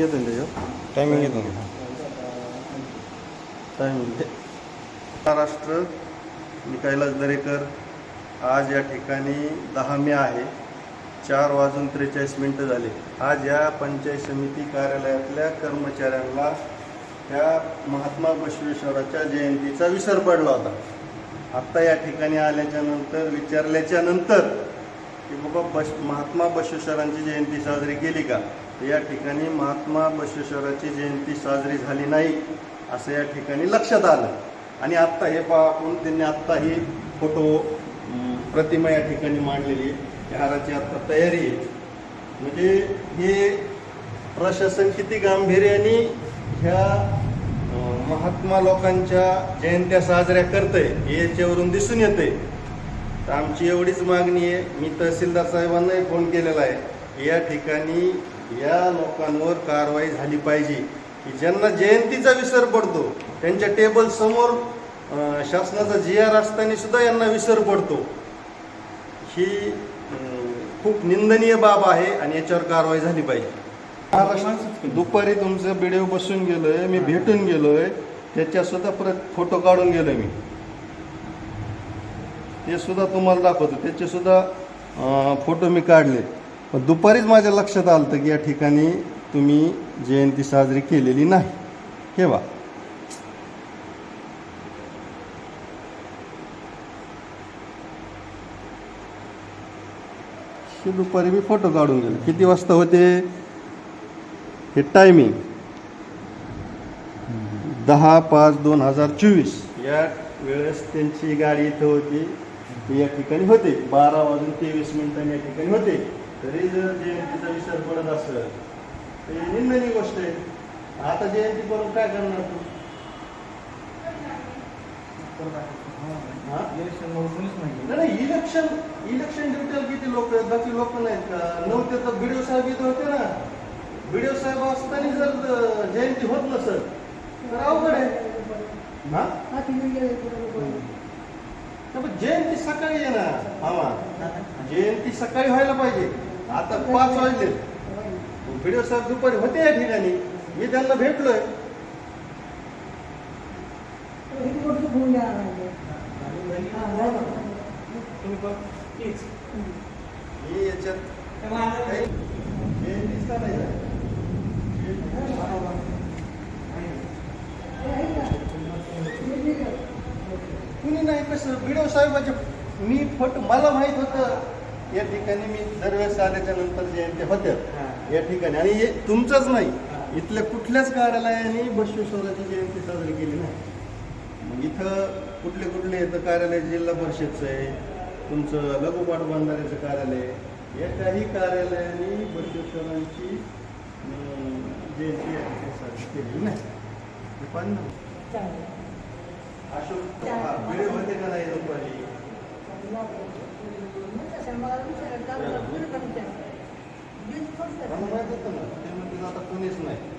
येतं ना टायमिंग येतो ना. टायमिंग महाराष्ट्र मी कैलास दरेकर आज या ठिकाणी दहा मे आहे. चार वाजून त्रेचाळीस मिनटं झाले. आज या पंचायत समिती कार्यालयातल्या कर्मचाऱ्यांना ह्या महात्मा बसवेश्वराच्या जयंतीचा विसर पडला होता. आत्ता या ठिकाणी आल्याच्यानंतर विचारल्याच्या नंतर की बाबा बस महात्मा बसवेश्वरांची जयंती साजरी केली का? या ठिकाणी महात्मा बसवेश्वराची जयंती साजरी झाली नाही असं या ठिकाणी लक्षात आलं. आणि आत्ता हे पहा आपण त्यांनी आत्ता ही फोटो प्रतिमा या ठिकाणी मांडलेली आहे. हाराची आत्ता तयारी आहे. म्हणजे हे प्रशासन किती गांभीर्याने ह्या महात्मा लोकांच्या जयंत्या साजऱ्या करतंय याच्यावरून दिसून येते तर आमची एवढीच मागणी आहे. मी तहसीलदार साहेबांनाही फोन केलेला आहे या ठिकाणी या लोकांवर कारवाई झाली पाहिजे. की ज्यांना जयंतीचा विसर पडतो त्यांच्या टेबल समोर शासनाचा जी आर असताना सुद्धा यांना विसर पडतो. ही खूप निंदनीय बाब आहे आणि याच्यावर कारवाई झाली पाहिजे. दुपारी तुमचं व्हिडिओ बसून गेलोय मी भेटून गेलोय त्याच्या सुद्धा परत फोटो काढून गेलोय मी. ते सुद्धा तुम्हाला दाखवतो. त्याचे सुद्धा फोटो मी काढले पण दुपारीच माझ्या लक्षात आलं होतं की या ठिकाणी तुम्ही जयंती साजरी केलेली नाही. हे वा दुपारी मी फोटो काढून गेले किती वाजता होते? हे टायमिंग दहा पाच दोन हजार चोवीस. या वेळेस त्यांची गाडी इथं होती. ती या ठिकाणी होते. बारा वाजून तेवीस मिनिटांनी या ठिकाणी होते. तरी जर जयंतीचा विसर पडत असेल तर ही निंदनीय गोष्ट आहे. आता जयंती करून काय करणार तू? हा? नाही, नाही इलेक्शन इलेक्शन ड्युटीला किती लोक आहेत? बाकी लोक नाहीत का? नव्हते तर बीडीओ साहेब इथं होते ना. बीडीओ साहेब असताना जर जयंती होत नसेल तर अवघड आहे. हा? जयंती सकाळी आहे ना मामा जयंती सकाळी व्हायला पाहिजे. आता पाच वाजले. व्हिडिओ साहेब दुपारी होते या ठिकाणी. मी त्यांना भेटलोय. मी याच्यात जयंतीच नाही कसं व्हिडिओ साहेबाचे मी फोटो मला माहीत होतं या ठिकाणी मी दरवेळेस आल्याच्यानंतर जयंती होत्या. या ठिकाणी. आणि हे तुमचंच नाही. इथल्या कुठल्याच कार्यालयाने बसवेश्वराची जयंती साजरी केली नाही. मग इथं कुठले कुठले येतं कार्यालय जिल्हा परिषदचं आहे तुमचं लघुपाठ बांधाऱ्याचं कार्यालय आहे. या काही कार्यालयाने बसवेश्वरांची जयंती ठिकाणी साजरी केली नाही. हे पाहिलं ना अशोक वेळ होते का नाही लोकांनी मला माहीत होतं ना ते म्हणजे आता कोणीच नाही.